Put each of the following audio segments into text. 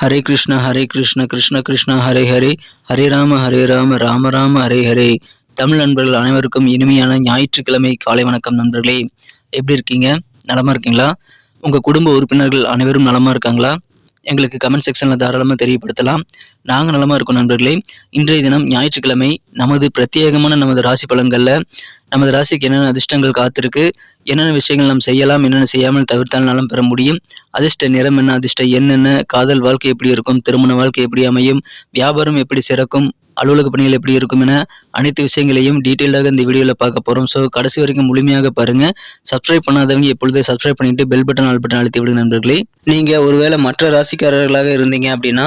ஹரே கிருஷ்ணா ஹரே கிருஷ்ண கிருஷ்ண கிருஷ்ண ஹரே ஹரே. ஹரே ராம ஹரே ராம ராம ராம ஹரே ஹரே. தமிழ் நண்பர்கள் அனைவருக்கும் இனிமையான ஞாயிற்றுக்கிழமை காலை வணக்கம் நண்பர்களே. எப்படி இருக்கீங்க? நலமா இருக்கீங்களா? உங்க குடும்ப உறுப்பினர்கள் அனைவரும் நலமா இருக்காங்களா? எங்களுக்கு கமெண்ட் செக்ஷனில் தாராளமாக தெரியப்படுத்தலாம். நாங்கள் நலமாக இருக்கோம் நண்பர்களே. இன்றைய தினம் ஞாயிற்றுக்கிழமை நமது பிரத்யேகமான நமது ராசி பலன்களில் நமது ராசிக்கு என்னென்ன அதிர்ஷ்டங்கள் காத்திருக்கு என்னென்ன விஷயங்கள் நாம் செய்யலாம் என்னென்ன செய்யாமல் தவிர்த்தால் நலம் பெற முடியும் அதிர்ஷ்ட நிறம் என்ன அதிர்ஷ்ட என்னென்ன காதல் வாழ்க்கை எப்படி இருக்கும் திருமண வாழ்க்கை எப்படி அமையும் வியாபாரம் எப்படி சிறக்கும் அலுவலக பணிகள் எப்படி இருக்கும் என அனைத்து விஷயங்களையும் டீட்டெயிலாக இந்த வீடியோவில் பார்க்க போகிறோம் ஸோ கடைசி வரைக்கும் முழுமையாக பாருங்கள் சப்ஸ்கிரைப் பண்ணாதவங்க எப்பொழுதே சப்ஸ்கிரைப் பண்ணிட்டு பெல் பட்டன் ஆல் பட்டன் அழுத்தி விடுங்க நண்பர்களே. நீங்கள் ஒருவேளை மற்ற ராசிக்காரர்களாக இருந்தீங்க அப்படின்னா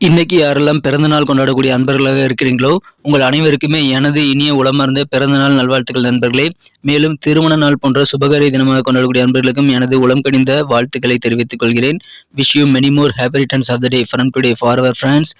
இன்னைக்கு யாரெல்லாம் பிறந்தநாள் கொண்டாடக்கூடிய அன்பர்களாக இருக்கிறீங்களோ உங்கள் அனைவருக்குமே எனது இனிய உளமார்ந்த பிறந்தநாள் நல்வாழ்த்துக்கள் நண்பர்களே. மேலும் திருமண நாள் போன்ற சுபகாரிய தினமாக கொண்டாடக்கூடிய அன்பர்களுக்கும் எனது உளம் கணிந்த வாழ்த்துக்களை தெரிவித்துக் கொள்கிறேன். Wish you many more happy returns of the day from today for our friends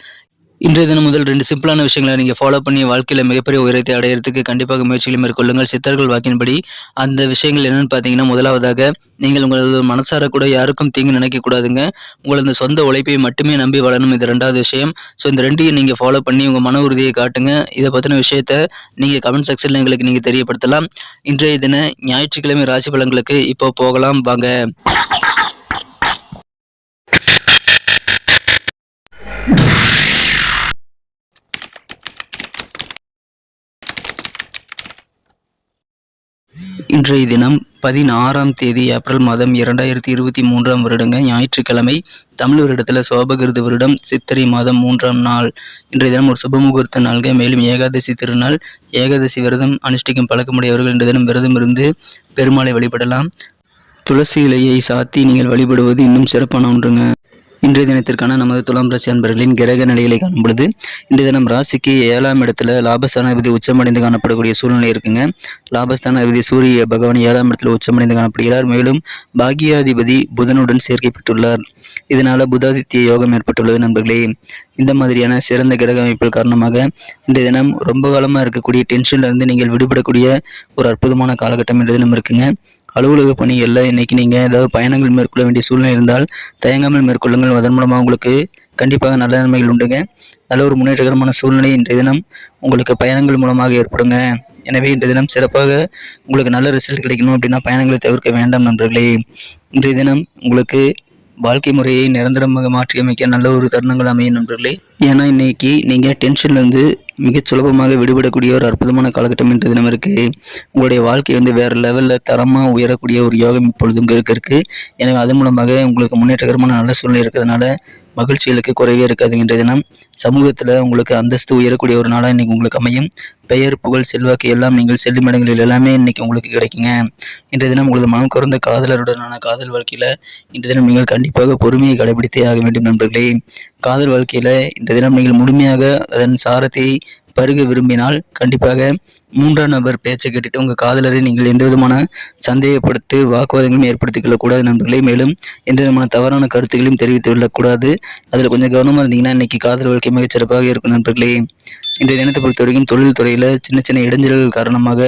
இன்றைய தினம் முதல் ரெண்டு சிம்பிளான விஷயங்களை நீங்கள் ஃபாலோ பண்ணி வாழ்க்கையில் மிகப்பெரிய உயரத்தை அடையிறதுக்கு கண்டிப்பாக முயற்சிகளை மேற்கொள்ளுங்கள். சித்தர்கள் வாக்கின்படி அந்த விஷயங்கள் என்னென்னு பார்த்தீங்கன்னா முதலாவதாக நீங்கள் உங்களது மனசார கூட யாருக்கும் தீங்கு நினைக்கக்கூடாதுங்க. உங்களது சொந்த உழைப்பை மட்டுமே நம்பி வளரணும் இது ரெண்டாவது விஷயம். ஸோ இந்த ரெண்டையும் நீங்கள் ஃபாலோ பண்ணி உங்கள் மன உறுதியை காட்டுங்க. இதை பற்றின விஷயத்த நீங்கள் கமெண்ட் செக்ஷனில் எங்களுக்கு நீங்கள் தெரியப்படுத்தலாம். இன்றைய தின ஞாயிற்றுக்கிழமை ராசி பலன்களுக்கு இப்போ போகலாம். வாங்க. இன்றைய தினம் பதினாறாம் தேதி ஏப்ரல் மாதம் இரண்டாயிரத்தி இருபத்தி மூன்றாம் வருடங்க. ஞாயிற்றுக்கிழமை தமிழ் வருடத்தில் சோபகிருத வருடம் சித்திரை மாதம் மூன்றாம் நாள். இன்றைய தினம் ஒரு சுபமுகூர்த்த நாள்க மேலும் ஏகாதசி திருநாள் ஏகாதசி விரதம் அனுஷ்டிக்கும் பழக்கமுடையவர்கள் இன்றைய தினம் விரதம் இருந்து பெருமாளை வழிபடலாம். துளசி இலையை சாத்தி நீங்கள் வழிபடுவது இன்னும் சிறப்பான ஒன்றுங்க. இன்றைய தினத்திற்கான நமது துலாம் ராசி அன்பர்களின் கிரக நிலைகளை காணும் பொழுது இன்றைய தினம் ராசிக்கு ஏழாம் இடத்துல லாபஸ்தான விதி உச்சமடைந்து காணப்படக்கூடிய சூழ்நிலை இருக்குங்க. லாபஸ்தான விதி சூரிய பகவான் ஏழாம் இடத்துல உச்சமடைந்து காணப்படுகிறார். மேலும் பாகியாதிபதி புதனுடன் சேர்க்கப்பட்டுள்ளார். இதனால புதாதித்ய யோகம் ஏற்பட்டுள்ளது நண்பர்களே. இந்த மாதிரியான சிறந்த கிரக அமைப்புகள் காரணமாக இன்றைய தினம் ரொம்ப காலமாக இருக்கக்கூடிய டென்ஷன்ல இருந்து நீங்கள் விடுபடக்கூடிய ஒரு அற்புதமான காலகட்டம் இன்றைய தினம் இருக்குங்க. அலுவலக பணிகளில் இன்றைக்கி நீங்கள் ஏதாவது பயணங்கள் மேற்கொள்ள வேண்டிய சூழ்நிலை இருந்தால் தயங்காமல் மேற்கொள்ளுங்கள். அதன் மூலமாக உங்களுக்கு கண்டிப்பாக நல்ல நன்மைகள் உண்டுங்க. நல்ல ஒரு முன்னேற்றகரமான சூழ்நிலை இன்றைய தினம் உங்களுக்கு பயணங்கள் மூலமாக ஏற்படுங்க. எனவே இன்றைய தினம் சிறப்பாக உங்களுக்கு நல்ல ரிசல்ட் கிடைக்கணும் அப்படின்னா பயணங்களை தவிர்க்க வேண்டாம் நண்பர்களே. இன்றைய தினம் உங்களுக்கு வாழ்க்கை முறையை நிரந்தரமாக மாற்றியமைக்க நல்ல ஒரு தருணங்கள் அமையும் நண்பர்களே. ஏன்னா இன்னைக்கு நீங்கள் டென்ஷன்லேருந்து மிக சுலபமாக விடுபடக்கூடிய ஒரு அற்புதமான காலகட்டம் இன்று தினம் இருக்குது உங்களுடைய வாழ்க்கை வந்து வேறு லெவலில் தரமாக உயரக்கூடிய ஒரு யோகம் இப்பொழுது உங்களுக்கு இருக்குது எனவே அதன் மூலமாக உங்களுக்கு முன்னேற்றகரமான நல்ல சூழ்நிலை இருக்கிறதுனால மகிழ்ச்சிகளுக்கு குறைவே இருக்காது இன்றைய தினம். சமூகத்தில் உங்களுக்கு அந்தஸ்து உயரக்கூடிய ஒரு நாளாக இன்றைக்கி உங்களுக்கு அமையும். பெயர் புகழ் செல்வாக்கு எல்லாம் நீங்கள் செல்லும் இடங்களில் எல்லாமே இன்னைக்கு உங்களுக்கு கிடைக்குங்க. இன்றைய தினம் உங்களது மனம் குறைந்த காதலருடனான காதல் வாழ்க்கையில் இன்றைய தினம் நீங்கள் கண்டிப்பாக பொறுமையை கடைபிடித்தே ஆக வேண்டும் நண்பர்களே. காதல் வாழ்க்கையில் இந்த தினம் நீங்கள் முழுமையாக அதன் சாரத்தை பருக விரும்பினால் கண்டிப்பாக மூன்றாம் நபர் பேச்சை கேட்டுட்டு உங்கள் காதலரை நீங்கள் எந்த விதமான சந்தேகப்படுத்தி வாக்குவாதங்களும் ஏற்படுத்திக் கொள்ளக்கூடாது நண்பர்களே. மேலும் எந்த விதமான தவறான கருத்துக்களையும் தெரிவித்து கொள்ளக்கூடாது. அதில் கொஞ்சம் கவனமாக இருந்தீங்கன்னா இன்னைக்கு காதல் வாழ்க்கை மிகச்சிறப்பாக இருக்கும் நண்பர்களே. இன்றைய தினத்தை பொறுத்த வரைக்கும் தொழில் துறையில் சின்ன சின்ன இடைஞ்சல்கள் காரணமாக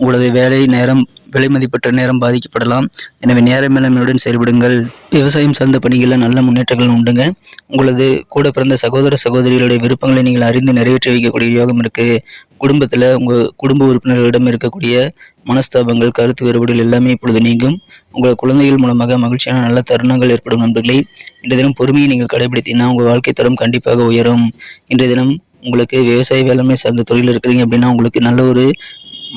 உங்களது வேலை நேரம் விலை மதிப்பற்ற நேரம் பாதிக்கப்படலாம். எனவே நேர மேலாண்மையுடன் செயல்படுங்கள். விவசாயம் சார்ந்த பணிகளில் நல்ல முன்னேற்றங்கள் உண்டுங்க. உங்களது கூட பிறந்த சகோதர சகோதரிகளுடைய விருப்பங்களை நீங்கள் அறிந்து நிறைவேற்றி வைக்கக்கூடிய யோகம் இருக்குது குடும்பத்தில் உங்கள் குடும்ப உறுப்பினர்களிடம் இருக்கக்கூடிய மனஸ்தாபங்கள் கருத்து வேறுபாடுகள் எல்லாமே இப்பொழுது நீங்கும். உங்கள் குழந்தைகள் மூலமாக மகிழ்ச்சியான நல்ல தருணங்கள் ஏற்படும் நண்பர்களே. இன்றைய தினம் பொறுமையை நீங்கள் கடைபிடித்தீங்கன்னா உங்கள் வாழ்க்கை தரம் கண்டிப்பாக உயரும். இன்றைய தினம் உங்களுக்கு விவசாய வேளாண்மை சார்ந்த தொழில் இருக்கிறீங்க அப்படின்னா உங்களுக்கு நல்ல ஒரு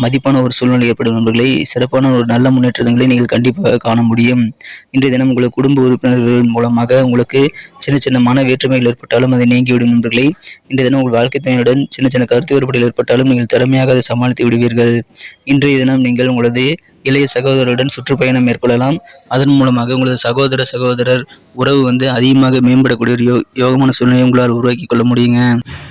மதிப்பான ஒரு சூழ்நிலை ஏற்படும் நண்பர்களை. சிறப்பான ஒரு நல்ல முன்னேற்றங்களை நீங்கள் கண்டிப்பாக காண முடியும். இன்றைய தினம் உங்கள் குடும்ப உறுப்பினர்கள் மூலமாக உங்களுக்கு சின்ன சின்ன மன வேற்றுமைகள் ஏற்பட்டாலும் அதை நீங்கிவிடும் நண்பர்களை. இன்றைய தினம் உங்கள் வாழ்க்கை துணையுடன் சின்ன சின்ன கருத்து வேறுபாடுகள் ஏற்பட்டாலும் நீங்கள் திறமையாக அதை சமாளித்து விடுவீர்கள். இன்றைய தினம் நீங்கள் உங்களது இளைய சகோதரருடன் சுற்றுப்பயணம் மேற்கொள்ளலாம். அதன் மூலமாக உங்களது சகோதர சகோதரர் உறவு வந்து அதிகமாக மேம்படக்கூடிய ஒரு யோ யோகமான சூழ்நிலையை உங்களால் உருவாக்கி கொள்ள முடியுங்க.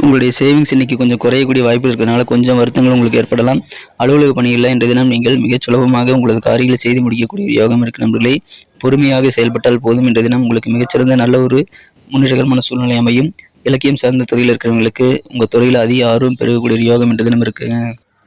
உங்களுடைய சேவிங்ஸ் இன்னைக்கு கொஞ்சம் குறையக்கூடிய வாய்ப்பு இருக்கிறதுனால கொஞ்சம் வருத்தங்கள் உங்களுக்கு ஏற்படலாம். அலுவலக பணிகளில் இன்றைய தினம் நீங்கள் மிகச் சுலபமாக உங்களது காரியங்களை செய்து முடிக்கக்கூடிய ஒரு யோகம் இருக்கு நண்பர்களே. பொறுமையாக செயல்பட்டால் போதும். இன்றைய தினம் உங்களுக்கு மிகச்சிறந்த நல்ல ஒரு முன்னேற்றகரமான சூழ்நிலை அமையும். இலக்கியம் சார்ந்த துறையில் இருக்கிறவங்களுக்கு உங்கள் துறையில் அதிக ஆர்வம் பெருகக்கூடிய ஒரு யோகம் என்ற தினம் இருக்குங்க.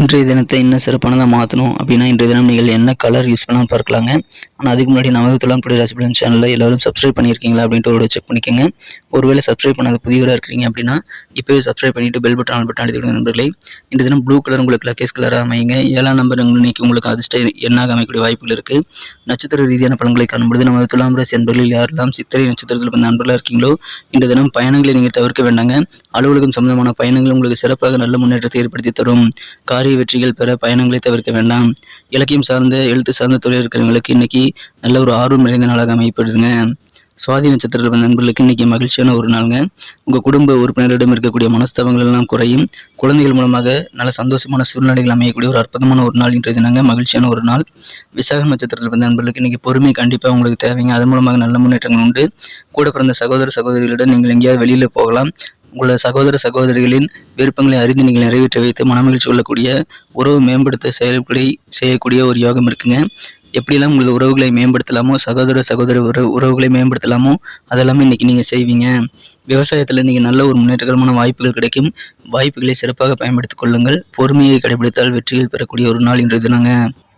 இன்றைய தினத்தை இன்னும் சிறப்பானதாக மாற்றணும் அப்படின்னா இன்றைய தினம் நீங்கள் என்ன கலர் யூஸ் பண்ணலாம் பார்க்கலாங்க? ஆனால் அதுக்கு முன்னாடி நமது துலாம்புடி ராசிபலன் சேனலில் எல்லாரும் சப்ஸ்கிரைப் பண்ணியிருக்கீங்களா அப்படின்ட்டு ஒரு செக் பண்ணிக்கோங்க. ஒருவேளை சப்ஸ்கிரைப் பண்ணாத புதியவராக இருக்கிறீங்க அப்படின்னா இப்போவே சப்ஸ்கிரைப் பண்ணிட்டு பெல் பட்டன் ஆல் பட்டன் அழுத்திவிடுங்க நண்பர்களே. இந்த தினம் ப்ளூ கலர் உங்களுக்கு லக்கேஸ் கலராக அமைங்க ஏழாம் நம்பர் இன்னைக்கு உங்களுக்கு அதிர்ஷ்ட எண்ணாக அமைக்கக்கூடிய வாய்ப்புகள் இருக்குது நட்சத்திர ரீதியான பலன்களை காணும்பொழுது நமது துலாம் ராசி நண்பர்களில் யாரெல்லாம் சித்திரை நட்சத்திரத்தில் வந்து நண்பர்களாக இருக்கீங்களோ இந்த தினம் பயணங்களை நீங்கள் தவிர்க்க வேண்டாங்க. அலுவலகம் சம்பந்தமான பயணங்கள் உங்களுக்கு சிறப்பாக நல்ல முன்னேற்றத்தை ஏற்படுத்தி தரும். காரிய வெற்றிகள் பெற பயணங்களை தவிர்க்க வேண்டாம். இலக்கியம் சார்ந்த எழுத்து சார்ந்த தொழில் இருக்கிறவங்களுக்கு இன்னைக்கு நல்ல ஒரு ஆர்வம் நிறைந்த நாளாக அமைப்படுதுங்க சுவாதி நட்சத்திரத்தில் வந்த நண்பர்களுக்கு இன்னைக்கு மகிழ்ச்சியான ஒரு நாளுங்க. உங்கள் குடும்ப உறுப்பினரிடம் இருக்கக்கூடிய மனஸ்தாபங்கள் எல்லாம் குறையும். குழந்தைகள் மூலமாக நல்ல சந்தோஷமான சூழ்நிலைகள் அமையக்கூடிய ஒரு அற்புதமான ஒரு நாள் இன்றைய தினங்க. மகிழ்ச்சியான ஒரு நாள். விசாக நட்சத்திரத்தில் வந்த நண்பர்களுக்கு இன்னைக்கு பொறுமை கண்டிப்பாக உங்களுக்கு தேவைங்க. அதன் மூலமாக நல்ல முன்னேற்றங்கள் உண்டு. கூட பிறந்த சகோதர சகோதரிகளிடம் நீங்கள் எங்கேயாவது வெளியில் போகலாம். உங்களது சகோதர சகோதரிகளின் விருப்பங்களை அறிந்து நீங்கள் நிறைவேற்றி வைத்து மனமகிழ்ச்சி கொள்ளக்கூடிய உறவு மேம்படுத்த செயல்படி செய்யக்கூடிய ஒரு யோகம் இருக்குங்க. எப்படியெல்லாம் உங்களது உறவுகளை மேம்படுத்தலாமோ சகோதர சகோதர உறவு உறவுகளை மேம்படுத்தலாமோ அதெல்லாமே இன்றைக்கி நீங்கள் செய்வீங்க. விவசாயத்தில் நீங்கள் நல்ல ஒரு முன்னேற்றகரமான வாய்ப்புகள் கிடைக்கும். வாய்ப்புகளை சிறப்பாக பயன்படுத்திக் கொள்ளுங்கள். பொறுமையை கடைபிடித்தால் வெற்றிகள் பெறக்கூடிய ஒரு நாள் இன்றைய தினங்க.